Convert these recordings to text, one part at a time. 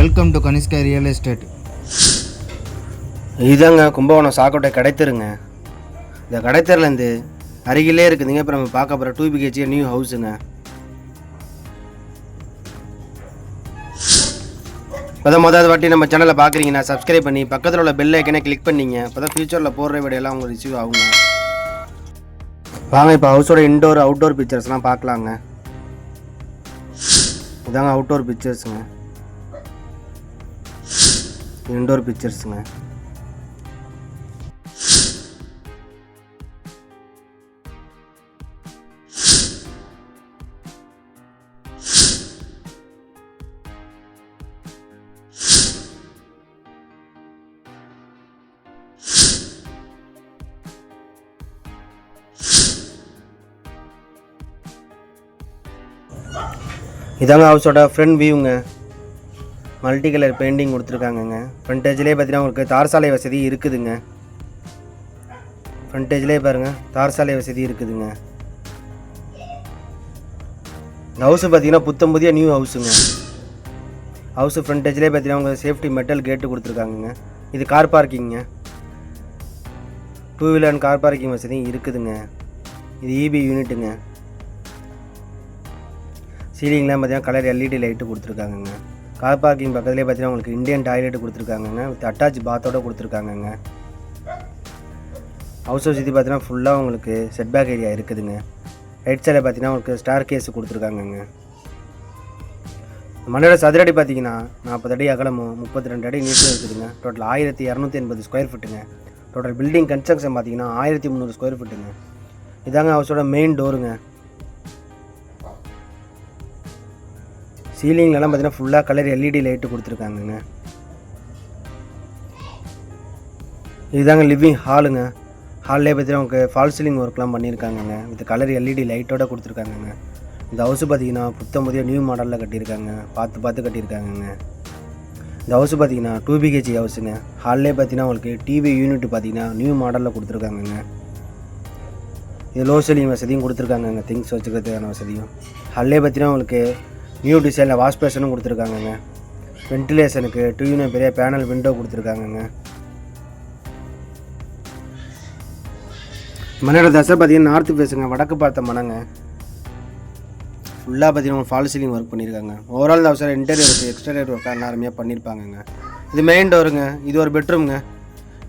Welcome to Kanishka real estate இதாங்க கும்பகோணம் சாக்கோட்டை கடைத்தருங்க. இந்த கடைத்தரிலேருந்து அருகிலே இருக்குதுங்க இப்போ நம்ம பார்க்க போகிற டூ பிஹெச்ஏ நியூ ஹவுஸுங்க இப்போ தான் முதல் வாட்டி நம்ம சேனலை பார்க்குறீங்கன்னா சப்ஸ்கிரைப் பண்ணி பக்கத்தில் உள்ள பெல் ஐக்கனே கிளிக் பண்ணிங்க அப்போ தான் ஃபியூச்சரில் போடுற வீடியோலாம் உங்களுக்கு ரிசீவ் ஆகுங்க. வாங்க இப்போ ஹவுஸோட இன்டோர் அவுட்டோர் பிக்சர்ஸ்லாம் பார்க்கலாங்க. இதாங்க அவுட்டோர் பிக்சர்ஸுங்க இன்டோர் பிக்சர்ஸுங்க இதாங்க ஹவுஸோட ஃப்ரண்ட் வியூங்க மல்டி கலர் பெயிண்டிங் கொடுத்துருக்காங்கங்க. ஃப்ரண்டேஜ்லேயே பார்த்தீங்கன்னா உங்களுக்கு தார் சாலை வசதி இருக்குதுங்க. ஃப்ரண்டேஜ்லேயே பாருங்கள் தார் சாலை வசதி இருக்குதுங்க. இந்த ஹவுஸு பார்த்தீங்கன்னா புத்தம் புதிய நியூ ஹவுஸுங்க ஹவுஸு ஃப்ரண்டேஜ்லேயே பார்த்தீங்கன்னா உங்களுக்கு சேஃப்டி மெட்டல் கேட்டு கொடுத்துருக்காங்கங்க. இது car பார்க்கிங்க two wheeler and car parking வசதியும் இருக்குதுங்க. இது இபி யூனிட்டுங்க சீலிங்லாம் பார்த்தீங்கன்னா கலர் எல்இடி லைட்டு கொடுத்துருக்காங்கங்க. கார் பார்க்கிங் பக்கத்துலேயே பார்த்தீங்கன்னா உங்களுக்கு இந்தியன் டாய்லெட் கொடுத்துருக்காங்கங்க வித் அட்டாச் பாத்தோட கொடுத்துருக்காங்கங்க. ஹவுஸ் வசதி பார்த்தீங்கன்னா ஃபுல்லாக உங்களுக்கு செட் பேக் ஏரியா இருக்குதுங்க ரைட் சைடில் பார்த்தீங்கன்னா உங்களுக்கு ஸ்டார் கேஸ் கொடுத்துருக்காங்கங்க மண்ணோட சதுரடி பார்த்தீங்கன்னா நாற்பது அடி அகலமும் முப்பத்தி ரெண்டு அடி நீட்டும் இருக்குதுங்க. டோட்டல் ஆயிரத்தி இரநூத்தி எண்பது ஸ்கொயர் ஃபீட்டுங்க டோட்டல் பில்டிங் கன்ஸ்ட்ரக்ஷன் பார்த்தீங்கன்னா ஆயிரத்தி முந்நூறு ஸ்கொயர் ஃபீட்டுங்க இதாங்க ஹவுஸோட மெயின் டோருங்க சீலிங்லலாம் பார்த்தீங்கன்னா ஃபுல்லாக கலர் எல்இடி லைட்டு கொடுத்துருக்காங்கங்க. இதுதாங்க லிவிங் ஹாலுங்க ஹால்லே பார்த்தீங்கன்னா உங்களுக்கு ஃபால் சீலிங் ஒர்க்லாம் பண்ணியிருக்காங்கங்க. வித் கலர் எல்இடி லைட்டோட கொடுத்துருக்காங்கங்க. இந்த ஹவுஸ் பார்த்தீங்கன்னா புத்தம் புதிய நியூ மாடலில் கட்டியிருக்காங்க. பார்த்து பார்த்து கட்டியிருக்காங்கங்க. இந்த ஹவுஸ் பார்த்தீங்கன்னா டூ பிஹெச்சி ஹவுஸுங்க ஹால்லே பார்த்தீங்கன்னா உங்களுக்கு டிவி யூனிட் பார்த்தீங்கன்னா நியூ மாடலில் கொடுத்துருக்காங்கங்க. இது லோ சீலிங் வசதியும் கொடுத்துருக்காங்கங்க. திங்ஸ் வச்சுக்கிறதுக்கான வசதியும். ஹல்லே பார்த்தீங்கன்னா உங்களுக்கு நியூ டிசைனில் வாஷ் பேஷனும் கொடுத்துருக்காங்கங்க. வென்டிலேஷனுக்கு டூ பெரிய பேனல் விண்டோ கொடுத்துருக்காங்கங்க. மனையோட தசை பார்த்தீங்கன்னா நார்த்து ஃபேஸுங்க வடக்கு பார்த்த மனங்க ஃபுல்லாக பார்த்தீங்கன்னா ஃபால் சீலிங் ஒர்க் பண்ணியிருக்காங்க ஓவரால் அவசரம் இன்டீரியர் எக்ஸ்டீரியர் ஒர்க் எல்லாருமே அருமையாக பண்ணியிருப்பாங்கங்க இது மெயின் டோருங்க இது ஒரு பெட்ரூம்ங்க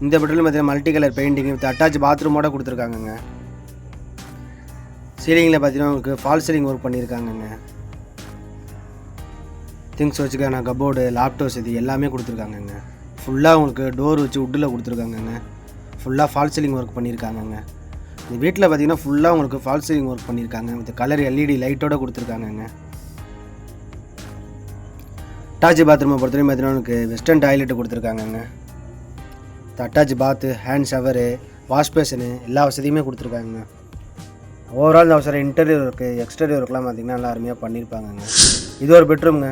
இந்த பெட்ரூம் பார்த்தீங்கன்னா multi colour painting with attach பாத்ரூமோட கொடுத்துருக்காங்கங்க. சீலிங்கில் பார்த்தீங்கன்னா உங்களுக்கு ஃபால் சீலிங் ஒர்க் பண்ணியிருக்காங்கங்க திங்ஸ் வச்சுக்கான கபோர்டு லேப்டாப் வசதி எல்லாமே கொடுத்துருக்காங்கங்க. ஃபுல்லாக உங்களுக்கு டோர் வச்சு உட்டில் கொடுத்துருக்காங்கங்க. ஃபுல்லாக ஃபால் சீலிங் ஒர்க் பண்ணியிருக்காங்கங்க இந்த வீட்டில் பார்த்தீங்கன்னா ஃபுல்லாக உங்களுக்கு ஃபால் சீலிங் ஒர்க் பண்ணியிருக்காங்க வித் கலர் எல்இடி லைட்டோட கொடுத்துருக்காங்கங்க. அட்டாச் பாத்ரூமை பொறுத்தவரைக்கும் பார்த்தீங்கன்னா உங்களுக்கு western toilet கொடுத்துருக்காங்கங்க. Attach bath hand shower wash basin எல்லா வசதியுமே கொடுத்துருக்காங்க ஓவரால் இந்த அவசரம் இன்டீரியர் ஒர்க்கு எக்ஸ்டீரியர் ஒர்க்லாம் பார்த்தீங்கன்னா நல்லா அருமையாக பண்ணியிருப்பாங்கங்க இது ஒரு பெட்ரூம்ங்க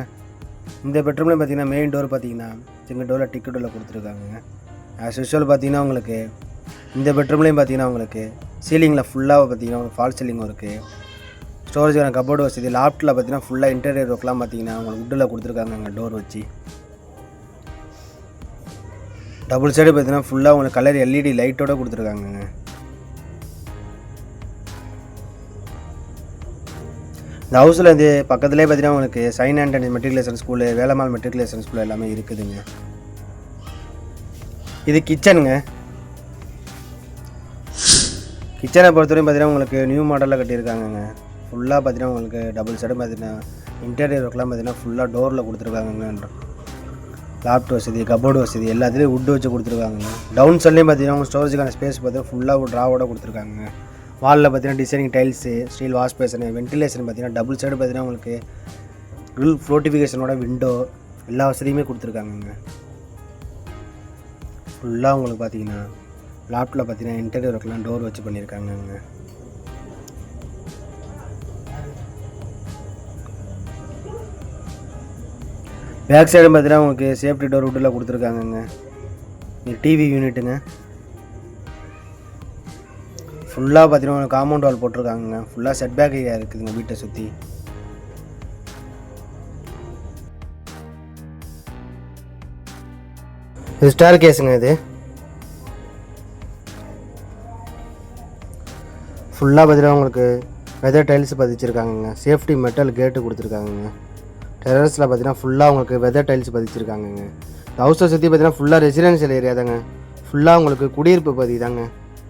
இந்த பெட்ரூமில் பார்த்தீங்கன்னா மெயின் டோர் பார்த்தீங்கன்னா சின்ன டோரில் டிக்கெட் டோரில் கொடுத்துருக்காங்க. ஆஸ் யூஸ்வல் பார்த்தீங்கன்னா உங்களுக்கு இந்த பெட்ரூம்லேயும் பார்த்தீங்கன்னா உங்களுக்கு சீலிங்கில் ஃபுல்லாக பார்த்தீங்கன்னா ஃபால் சீலிங் ஒர்க்கு ஸ்டோரேஜான கபோர்டு வசதி லாப்டில் பார்த்தீங்கன்னா ஃபுல்லாக இன்டீரியர் ஒர்க்லாம் பார்த்தீங்கன்னா உங்களுக்கு உட்டில் கொடுத்துருக்காங்க டோர் வச்சு. டபுள் சைடு பார்த்தீங்கன்னா ஃபுல்லாக உங்களுக்கு கலர் எல்இடி லைட்டோட கொடுத்துருக்காங்க இந்த ஹவுஸில் வந்து பக்கத்துலேயே பார்த்தீங்கன்னா உங்களுக்கு Saint Antony matriculation school Velammal matriculation school எல்லாமே இருக்குதுங்க. இது கிச்சனுங்க கிச்சனை பொறுத்தவரையும் பார்த்தீங்கன்னா உங்களுக்கு நியூ மாடலில் கட்டியிருக்காங்கங்க. ஃபுல்லாக பார்த்தீங்கன்னா உங்களுக்கு டபுள் சைடு பார்த்தீங்கன்னா இன்டீரியர் ஒர்க்லாம் பார்த்தீங்கன்னா ஃபுல்லாக டோரில் கொடுத்துருக்காங்கங்க. லேப்டாப் வசதி கபோர்டு வசதி எல்லாத்துலேயும் உட் வச்சு கொடுத்துருக்காங்க டவுன் சைட்லேயும் பார்த்தீங்கன்னா உங்கள் ஸ்டோரேஜுக்கான ஸ்பேஸ் பார்த்தீங்கன்னா ஃபுல்லாக ட்ராவோட கொடுத்துருக்காங்க வாலில் பார்த்தீங்கன்னா designing tiles steel wash basin ventilation பார்த்தீங்கன்னா டபுள் சைடு பார்த்தீங்கன்னா உங்களுக்கு grill ஃப்ளோட்டிஃபிகேஷனோட விண்டோ எல்லா வசதியுமே கொடுத்துருக்காங்கங்க ஃபுல்லாக உங்களுக்கு பார்த்தீங்கன்னா லேப்டில் பார்த்தீங்கன்னா இன்டர்வியூ ஒர்க்லாம் டோர் வச்சு பண்ணியிருக்காங்கங்க பேக் சைடு பார்த்தீங்கன்னா உங்களுக்கு சேஃப்டி டோர் உட்டில் கொடுத்துருக்காங்கங்க டிவி யூனிட்டுங்க ஃபுல்லாக பார்த்தீங்கன்னா காம்பவுண்ட் வால் போட்டிருக்காங்க ஃபுல்லாக செட் பேக் ஏரியா இருக்குதுங்க வீட்டை சுற்றி இது ஸ்டார் கேஸுங்க இது. ஃபுல்லாக பார்த்தீங்கன்னா உங்களுக்கு வெதர் டைல்ஸ் பதிச்சிருக்காங்கங்க. சேஃப்டி மெட்டல் கேட்டு கொடுத்துருக்காங்கங்க. டெரஸில் பார்த்தீங்கன்னா ஃபுல்லாக உங்களுக்கு வெதர் டைல்ஸ் பதிச்சிருக்காங்கங்க. இந்த ஹவுஸை சுற்றி பார்த்தீங்கன்னா ஃபுல்லாக ரெசிடென்ஷியல் ஏரியா தாங்க. ஃபுல்லாக உங்களுக்கு குடியிருப்பு பகுதி தாங்க.